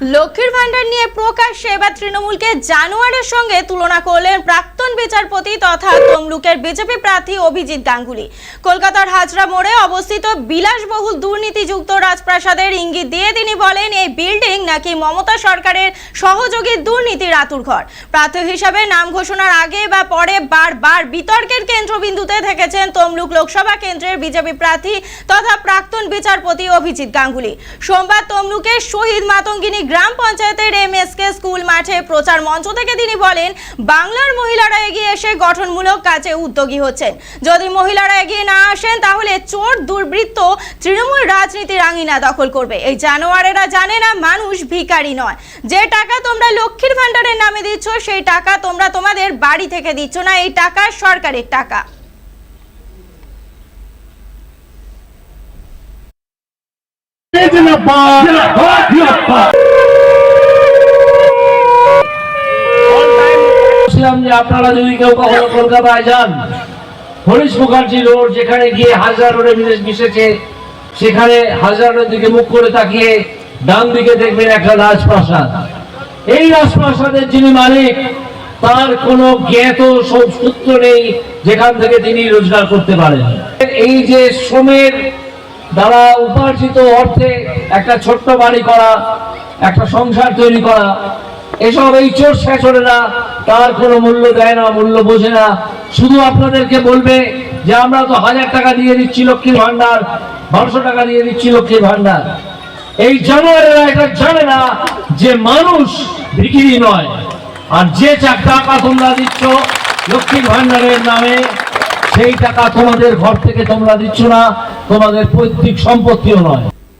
লক্ষ্মীর ভান্ডার নিয়ে প্রকাশ্যে এবার তৃণমূলকে জানোয়ারের সঙ্গে তুলনা করলেন প্রাক্তন বিচারপতি তথা তমলুকের বিজেপি প্রার্থী অভিজিৎ গাঙ্গুলি। কলকাতার হাজরা মোড়ে অবস্থিত বিলাসবহুল দুর্নীতিযুক্ত রাজপ্রাসাদের ইঙ্গিত দিয়ে তিনি বলেন, এই বিল্ডিং নাকি মমতা সরকারের সহযোগী দুর্নীতির আতুরঘর প্রার্থী হিসাবে নাম ঘোষণার আগে বা পরে বারবার বিতর্কের কেন্দ্রবিন্দুতে থেকেছেন তমলুক লোকসভা কেন্দ্রের বিজেপি প্রার্থী তথা প্রাক্তন বিচারপতি অভিজিৎ গাঙ্গুলি। সোমবার তমলুকের শহীদ মাতঙ্গিনী গ্রাম পঞ্চায়েতের এমএসকে স্কুল মাঠে প্রচার মঞ্চ থেকে তিনি বলেন, বাংলার মহিলারা এগিয়ে এসে গঠনমূলক কাজে উদ্যোগী হচ্ছেন। যদি মহিলারা এগিয়ে না আসেন, তাহলে চোর, দুর্বৃত্ত, তৃণমূল রাজনীতির আঙিনা দখল করবে। এই জানোয়ারেরা জানে না, মানুষ ভিখারি নয়। যে টাকা তোমরা লক্ষ্মীর ভান্ডারের নামে দিচ্ছ, সেই টাকা তোমরা তোমাদের বাড়ি থেকে দিচ্ছ না, এই টাকা সরকারের টাকা। আপনারা যদি কেউ কখনো কলকাতায় যান, হরিশ রোড, যেখানে গিয়ে হাজার রোডে মিশেছে, সেখানে হাজার রোডের দিকে মুখ করে তাকিয়ে ডান দিকে দেখবেন একটা রাজপ্রাসাদ। এই রাজপ্রাসাদের যিনি মালিক, তার কোনো জ্ঞাত সূত্র নেই যেখান থেকে তিনি রোজগার করতে পারেন। এই যে শ্রমের দ্বারা উপার্জিত অর্থে একটা ছোট্ট বাড়ি করা, একটা সংসার তৈরি করা, এসব এই চোর শেষরেরা তার কোনো মূল্য দেয় না, মূল্য বোঝে না। শুধু আপনাদেরকে বলবে যে আমরা তো হাজার টাকা দিয়ে দিচ্ছি লক্ষ্মীর ভাণ্ডার, বারোশো টাকা দিয়ে দিচ্ছি লক্ষ্মীর ভান্ডার এই জানোয়ারেরা এটা জানে না যে মানুষ বিক্রি নয়। আর যে টাকা তোমরা দিচ্ছ লক্ষ্মীর ভান্ডারের নামে, সেই টাকা তোমাদের ঘর থেকে তোমরা দিচ্ছ না, তোমাদের পৈতৃক সম্পত্তিও নয়।